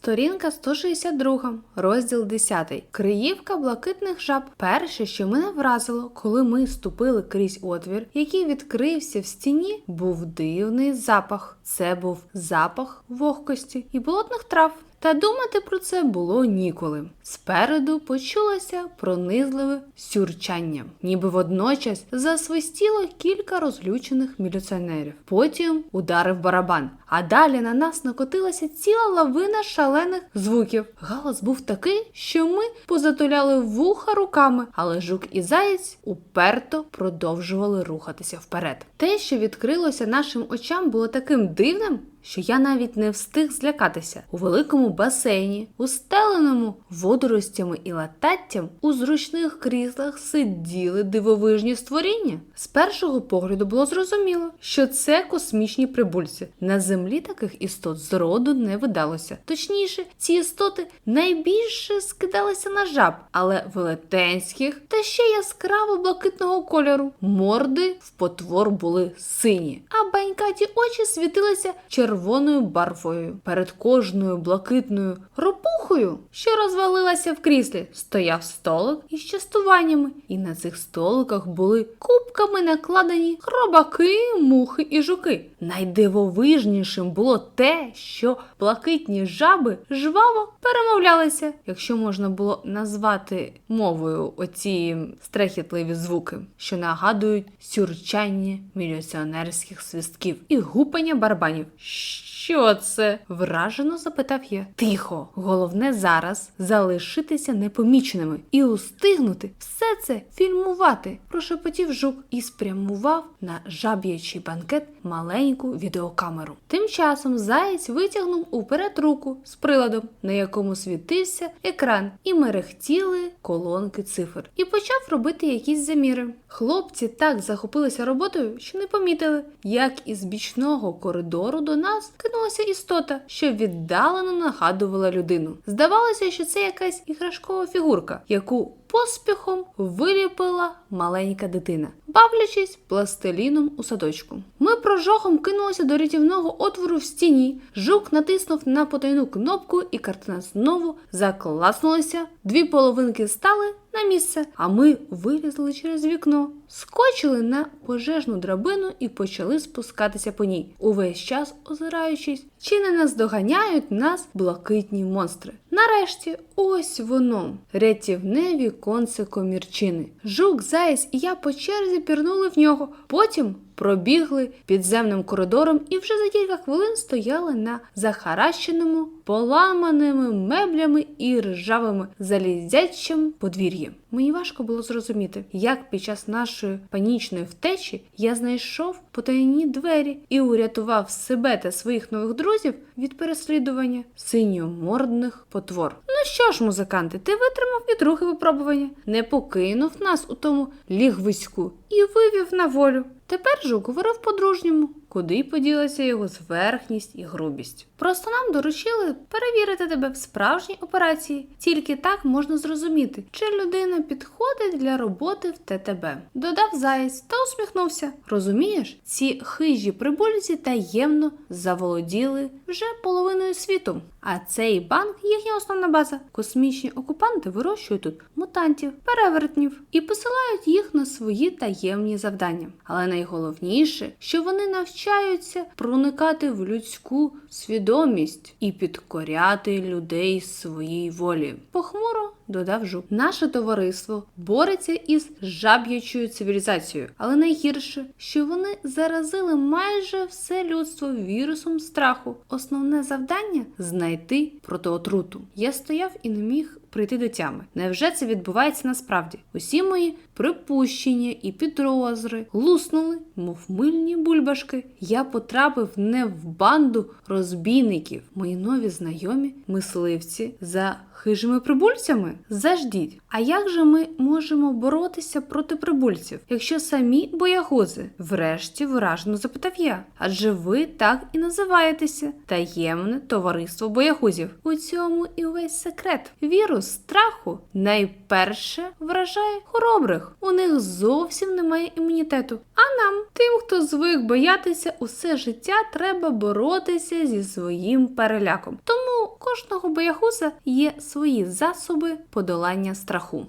Сторінка 162, розділ 10. Криївка блакитних жаб. Перше, що мене вразило, коли ми ступили крізь отвір, який відкрився в стіні, був дивний запах. Це був запах вогкості і болотних трав. Та думати про це було ніколи. Спереду почулося пронизливе сюрчання, ніби водночас засвистіло кілька розлючених міліціонерів. Потім ударив барабан, а далі на нас накотилася ціла лавина шалених звуків. Галас був такий, що ми позатуляли вуха руками, але жук і заєць уперто продовжували рухатися вперед. Те, що відкрилося нашим очам, було таким дивним, що я навіть не встиг злякатися. У великому басейні, устеленому водоростями і лататтям, у зручних кріслах сиділи дивовижні створіння. З першого погляду було зрозуміло, що це космічні прибульці. На землі таких істот зроду не видалося. Точніше, ці істоти найбільше скидалися на жаб, але велетенських та ще яскраво блакитного кольору. Морди в потвор були сині, а банькаті очі світилися червоною барвою. Перед кожною блакитною ропухою, що розвалилася в кріслі, стояв столик із частуваннями, і на цих столиках були кубками накладені хробаки, мухи і жуки. Найдивовижнішим було те, що блакитні жаби жваво перемовлялися, якщо можна було назвати мовою оці страхітливі звуки, що нагадують сюрчання міліціонерських свистків і гупання барабанів. Що це? вражено запитав я. Тихо, головне зараз залишитися непоміченими і устигнути все це фільмувати, прошепотів жук і спрямував на жаб'ячий банкет маленьку відеокамеру. Тим часом заєць витягнув уперед руку з приладом, на якому світився екран, і мерехтіли колонки цифр, і почав робити якісь заміри. Хлопці так захопилися роботою, що не помітили, як із бічного коридору до нас кинулася істота, що віддалено нагадувала людину. Здавалося, що це якась іграшкова фігурка, яку поспіхом виліпила маленька дитина, бавлячись пластиліном у садочку. Ми прожогом кинулися до рятівного отвору в стіні. Жук натиснув на потайну кнопку, і картина знову закласнулася. Дві половинки стали на місце, а ми вилізли через вікно, скочили на пожежну драбину і почали спускатися по ній, увесь час озираючись, чи не наздоганяють нас блакитні монстри. Нарешті, ось воно, рятівне віконце комірчини. Жук, заєць і я по черзі пірнули в нього. Потім пробігли підземним коридором і вже за кілька хвилин стояли на захаращеному, поламаними меблями і ржавими залізячим подвір'ї. Мені важко було зрозуміти, як під час нашої панічної втечі я знайшов потайні двері і урятував себе та своїх нових друзів від переслідування синьомордних потвор. Ну що ж, музиканти, ти витримав і друге випробування, не покинув нас у тому лігвиську і вивів на волю. Тепер жук говорив по-дружньому, куди поділася його зверхність і грубість. Просто нам доручили перевірити тебе в справжній операції. Тільки так можна зрозуміти, чи людина підходить для роботи в ТТБ. Додав заєць та усміхнувся. Розумієш, ці хижі прибульці таємно заволоділи вже половиною світу. А цей банк їхня основна база. Космічні окупанти вирощують тут мутантів, перевертнів і посилають їх на свої таємні завдання. Але найголовніше, що вони навчаються проникати в людську свідомість і підкоряти людей своїй волі. Похмуро додав жук. Наше товариство бореться із жаб'ячою цивілізацією, але найгірше, що вони заразили майже все людство вірусом страху. Основне завдання знайти протиотруту. Я стояв і не міг прийти до тями. Невже це відбувається насправді? Усі мої припущення і підозри луснули, мов мильні бульбашки. Я потрапив не в банду розбійників. Мої нові знайомі, мисливці за хижими прибульцями. Заждіть. А як же ми можемо боротися проти прибульців, якщо самі боягузи? Врешті вражено запитав я. Адже ви так і називаєтеся таємне товариство боягузів. У цьому і увесь секрет. Вірус страху найперше вражає хоробрих. У них зовсім немає імунітету. А нам, тим, хто звик боятися, усе життя треба боротися зі своїм переляком. Тому кожного боягуза є свої засоби подолання страху.